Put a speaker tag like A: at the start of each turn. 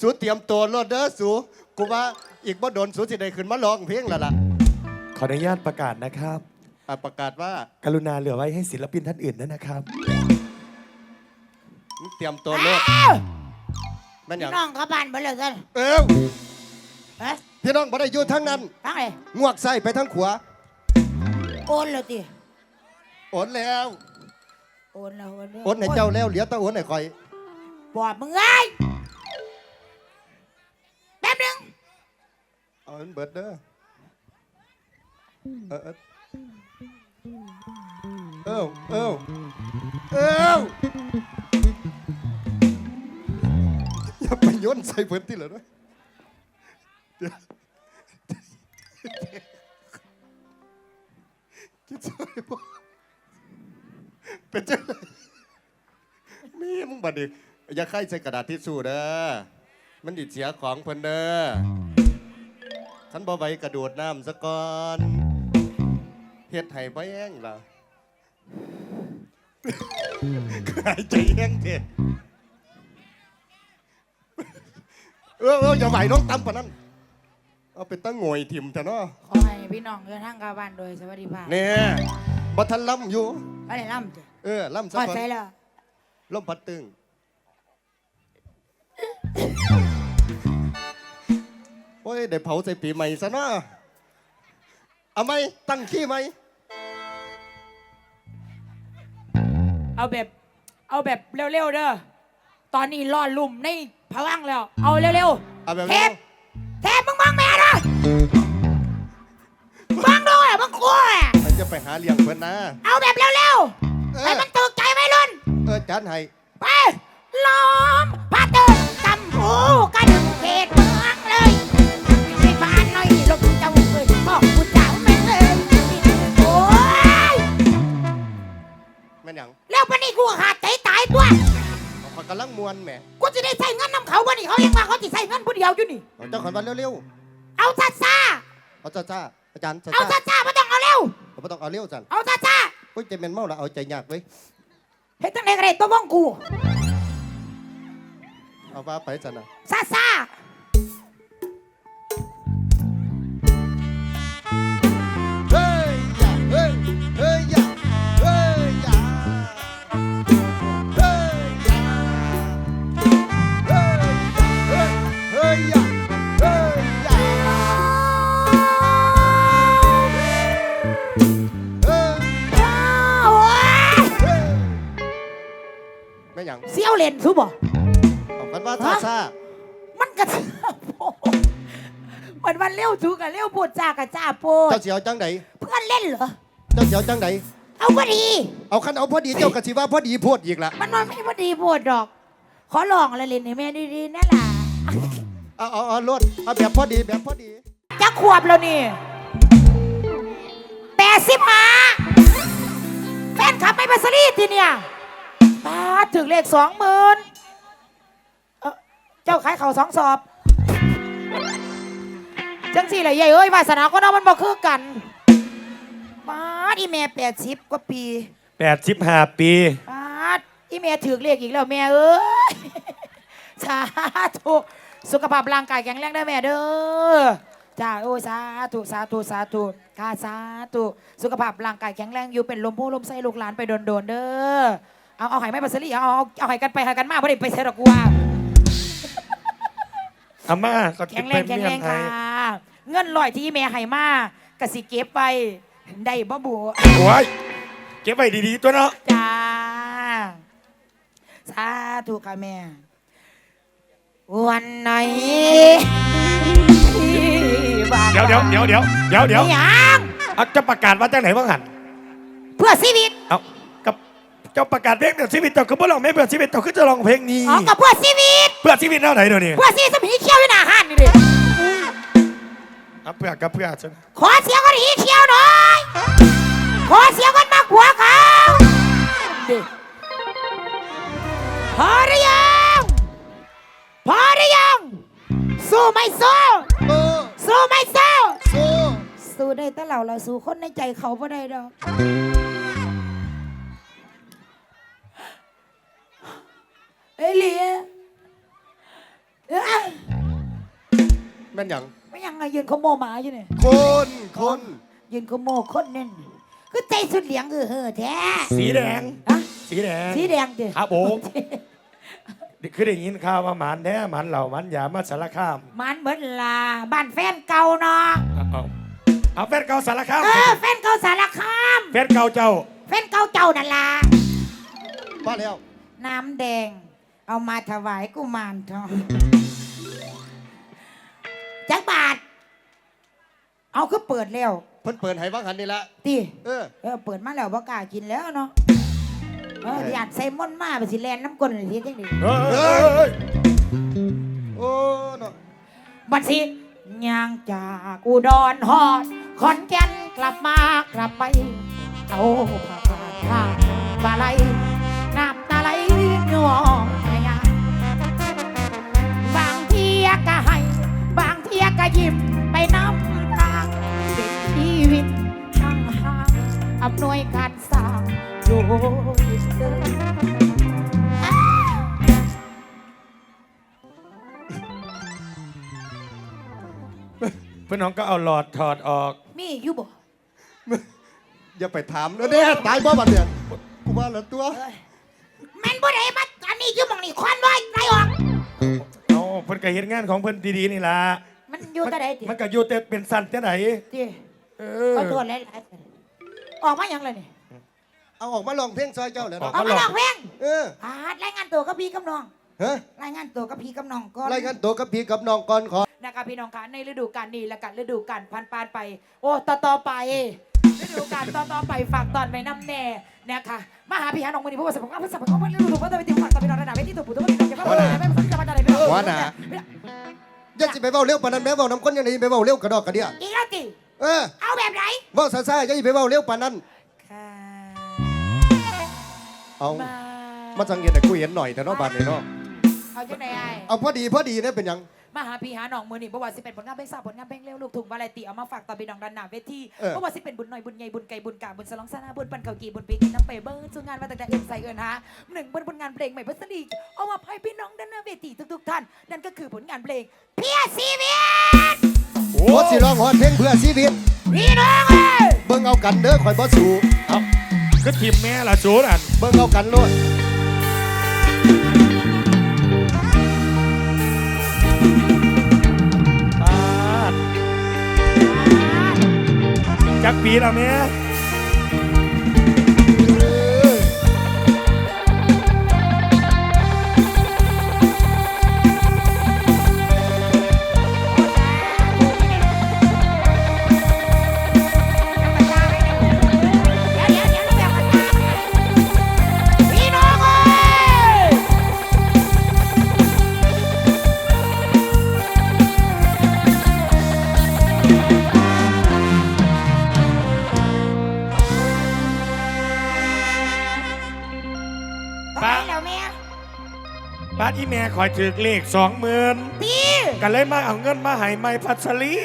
A: สูเตรียมตัวรถเด้อสูกูว่าอีกบ่โดนสูสิได้ขึ้นมาร้องเพลงแล้วล่ะ
B: ขออนุญาตประกาศนะครับ
A: อะประกาศว่า
B: กรุณาเหลือไว้ให้ศิลปินท่านอื่นด้วยนะครับ
A: มึงเตรียมตัวรถแม่นหยั
C: พี่
A: ง
C: น้องเขาบ้านบ่เลยกัน
A: เอ้า
C: ฮะ
A: พี่น้องบ่ได้อยู่ทั้งนั้น
C: ทั้งเลย
A: งวกใส่ไปทั้งขวา
C: โอนเลยติ
A: โอนแล้ว
C: โอนแล้วโอนแล้ว
A: โอนให้เจ้าแล้วเหลือแต่โอนให้คอย
C: ปอดมึงไอ้ นึง
A: เอาอันเบิดเด้อเออเออเออเอออย่าไปโยนใส่เพิ่นที่เหรอนะเดี๋ยวคิดซอยบ่เป็นจังไดมีมึงบัดนี้อย่าไข่ใส่กระดาษทิชชู่เด้อ มันดิเสียของเพิ่นเด้อฉันบ่ไหวกระโดดน้ำซะก่อนเฮ็ดให้บ่แห้งล่ะหายใจแห้งเด้เออเอออย่าไหวน้องตำปะนั้น เอาเป็นตั้งโงอยถิ่มเถอะเนาะ
C: ขอให้พี่น้องเดินทางกลับบ้านโดยสวัสดิภาพ
A: เนี่ยบ่ทันล่ำอยู่
C: อะไรล่ำจ้ะ
A: เออล่ำซะ
C: พอ
A: ก่อน
C: ใจแล้ว
A: ลมพัดตึงโอ้ยได้เผาใส่ปีใหม่ซะเนาะเอาไหมตั้งขี้ไหม
C: เอาแบบ เอาแบบเร็วๆเด้อ ตอนนี้รอดลุ่มในพลังแล้ว เอาเร็ว
A: เอาแบบ
C: ๆ เท
A: นี้
C: ปเทปมึงมองแม่นะฟังด้วยมึงกลัวอะ
A: มันจะไปหาเลี้ยงเพิ่นนะ
C: เอาแบบเร็ว
A: เอ
C: ๆ
A: อ
C: ให้มันตกใจไหมรุ่น
A: เออจัดให้
C: ไปล้อมพาเติมจำหู ม่นหยัง
A: แล้
C: ววันนี้กูขาดใจตายตัว
A: เอาขอยกำลังมวนแหม
C: กูจะได้ใส่เงินนำเขาวันนี้เขายังมาเขาจะใส่เงินผู้เดียวอยู่นี่
A: เอาเจ้าขอนวันเร็ว
C: เอาซาซา
A: ๆเอาจ้าๆอาจารย์จ้า
C: เอาซาซาไม่ต้องเอาเร็ว
A: ๆเอาบ่ต้องเอาเร็วจัน
C: เอาซาซา
A: โอ้ยใจแม่นเมาละเอาใจยากเว้ย
C: เฮ็ดตั้งแต่กระเด็ตัวบ้องกู
A: เอาว่าไปจันนะ
C: ซาซา
A: หยัง
C: เสียวเล่นซูบ่
A: เอากันว่าซาซา
C: มันกระเทือบโพดมันวันเร็วถูกกับเร็วปวดจ้ากับจ้าโปวด
A: เจ้าเสียวจังได
C: เพื่อนเล่นเหรอ
A: เจ้าเสียวจังได
C: เอาพอดี
A: เอาคันเอาพอดีเจ้ากะสิว่าพอดีโพดอีกละ
C: มันมันไม่พอดีปวดดอก ขอลองอะไรเล่นให้แม่ดีๆนั่นล่ะ
A: เอาเอาเอารถเอาแบบพอดีแบบพอดี
C: จะขวบแล้วนี่แปดสิบห้าแฟนขับไม่บัสรีทีเนี่ย ป้าดถึงเลขสองหมื่นเอ้อเจ้าขายเข่าวสองสอบ จังสี่เลยใหญ่เอ้ยวาสนาก็น้องมันบ่คือกันป้าดอีเมลแปดสิบกว่าปี
B: 85ปี
C: ปาดอีเมียถือเลขอีกแล้วแม่เอ้ย สาธุสุขภาพร่างกายแข็งแรงได้แม่เด้อจ้าโอ้ยสาธุสาธุสาธุค่ะสาธุสุขภาพร่างกายแข็งแรงอยู่เป็นลมโพลมไส้ลูกหลานไปโดนๆเด้อ เอาเอาไห้ไม่ปัสสลีเอาเอาเอาไห้กันไปไห้กันมาไม่ได้ไปเสียดอกกูว่า
B: อาม่าก็
C: แข็งแรงแข็งแรงค่ะเงินลอยที่อีเมียให้มากสิเก็บไปได้บ่บัว
B: โอ้ยเก็บไว้ดีๆตัวเนาะ
C: จ้าสาธุค่ะแม่ วันไหนที่บ้าน
B: เดี๋ยวเดี๋ยวเดี๋ยวเดี๋ยวเดี๋ยวเดี๋ยว
C: ไม่ยัง
B: เอาจะประกาศว่าจังไหนบ้างหัน
C: เพื่อชีวิต
B: เอากับเจ้าประกาศเพลงเดี๋ยวชีวิตเจ้าคือบ่ร้องไม่เพื่อชีวิตเจ้าคือจะร้องเพลงนี้
C: อ๋อกับเพื่อชีวิต
B: เพื่อชีวิตเท่าไหนเดี๋ยวนี้
C: เพื่อชีวิตสมีเขี้ยวอยู่หน้าห้านนี่เลย
B: เอาเพื่อกับเพื่อใช่ไหม
C: ขอเสียงคนหีเขี้ยวหน่อยขอเสียงคนมาหัวเขาดิพอหรือยังพอหรือยังสู้ไม่สู้
A: โอ้
C: สู้ไม่สู้
A: โซ่
C: สู้ได้แต่เราเราสู้คนในใจเขาไม่ได้ดอก เอเลียเอ้ย
A: แม่นหยัง
C: ไม่ยังไงยืนขโมยหมาอยู่เนี่ย
A: คนคน
C: ยืนขโมยคนเน่นคือใจสุดเหลียงเออเฮ้อแท้
B: สีแดง
C: อะ
B: สีแดง
C: สีแดงดิ
B: ครับผม คือได้ยินข่าวว่าหมันแท้หมันเหล่าหมันยามาสารคาม
C: มันเหมือนลาบ้านแฟนเก่าเนาะ
B: เอาเอาเอาแฟนเก่าสารคาม
C: เออแฟนเก่าสารคาม
B: แฟนเก่าเจ้า
C: แฟนเก่าเจ้านั่นล่ะ
A: มาแล้ว
C: น้ำแดง เอามาถวายกุมารทองจักบาท เอาคือเปิดแล้ว
A: เพิ่นเปิดให้ว่างหันนี่ละ
C: ตี
A: เออ
C: เออเปิดมาแล้วบ่กล้ากินแล้วเนาะเอออยากใส่ม่อนมาไปสิแลนน้ำก้นเลยทีจังดี
B: เอ้ยเอ้ยเอ้ย
A: โอ้เนาะ
C: บัดสิย่างจากอุดรฮอดขอนแก่นกลับมากลับไปเอาผ้า ยเดิน
B: เพื่อนน้องก็เอาหลอดถอดออก
C: มีอยู่บ่
A: อย่าไปถามแล้วเด้ตายบ่บัดเนี่ยกูว่าแล้วตัว
C: เอ้ยแม่นบ่ได้มาอันนี้อยู่หมองนี่ควันบ่ไรออก
B: เอาเพิ่นก็เห็นงานของเพิ่นดีๆนี่ล่ะ
C: มันอยู่แต่ใดติ
B: มันก็อยู่แต่เป็นสันแต่ไหน
C: ติ
B: เออ
C: ขอโทษหลายๆออกมาหยังเลยนี่
A: เอาออกมาลองเพลงซอยเจ้าแล้ว
B: ออก
A: เนาะ
C: ออกมาลองเพลง
A: เออ
C: อ่ารายงานตัวกับพี่กับน้อง
A: ฮะ
C: รายงานตัวกับพี่กับน้องก่อน
A: รายงานตัวกับพี่กับน้องก่อนขอ
C: นะคะพี่น้องคะในฤดูกาลนี้และกันฤดูกาลพันปานไป โอ้ต่อต่อไป ฤดูกาลต่อต่อไปฝากตอนไปน้ำแน่นะคะมาหาพี่หาน้องมือนี้ผู้ประสบความสำเร็จของเพื่อนฤดูกาลไปติดหัวต่อไปนอนระดับเวทีตัวผู้ตัวผู้ตัวผู้ตัวผู้ไม่ประสบจะมาจากไหนไป
A: หัวหน้าอย่าสิไปเว้าเร็วปานนั้นแม่เว้าน้ำก้นยังไงไปเว้าเร็วกระดอกกระเดีย
C: อีกแล้วติ
A: เออ
C: เอาแบบไหน
A: เว้าซ่าๆอย่าสิไปเว้าเร็วปานนั้น
C: ค่ะ
A: เอา
C: มา
A: มาสังเกตให้กูเห็นหน่อยแต่เนาะบาดนี้เนาะ
C: เอาจังไหนไอ้
A: เอาพอดีพอดีเนี่ยเป็นหยัง
C: มาหาพี่หาน้องมือนี่บ่ว่าสิเป็นผลงานเพลงสาวผลงานเพลงเร็วลูกทุ่งวาไรตี้เอามาฝากตอนพี่น้องดันหน้าเวที
A: เออ
C: บ่ว่าสิเป็นบุญหน่อยบุญใหญ่บุญไก่บุญกาบุญสลองซานาบุญปันเขากีบุญปีกินน้ำเปเบอร์สู่งานมาตั้งแต่เอ็มไซเอินฮะหนึ่งบนผลงานเพลงใหม่เพื่อสนีเอามาให้พี่น้องดันหน้าเวทีทุกๆท่านนั่นก็คือผลงานเพลงเพียชีวิต
B: โอ้
A: โคตรสิร้องฮอดเพลงเพื่อชีวิต
C: พี่น้องเอ้ย
A: เบิ่งเอากันเด้อข่อยบ่สู้
B: เอา คือทีมแม่ละสูนั่น
A: เบิ่งเอากันโลด
B: ปาดจักปีแล้วแม่ ดอีแม่คอยถือเลขสองหมื่น
C: ตี
B: กันเลยมาเอาเงินมาให้ไม่พัสลี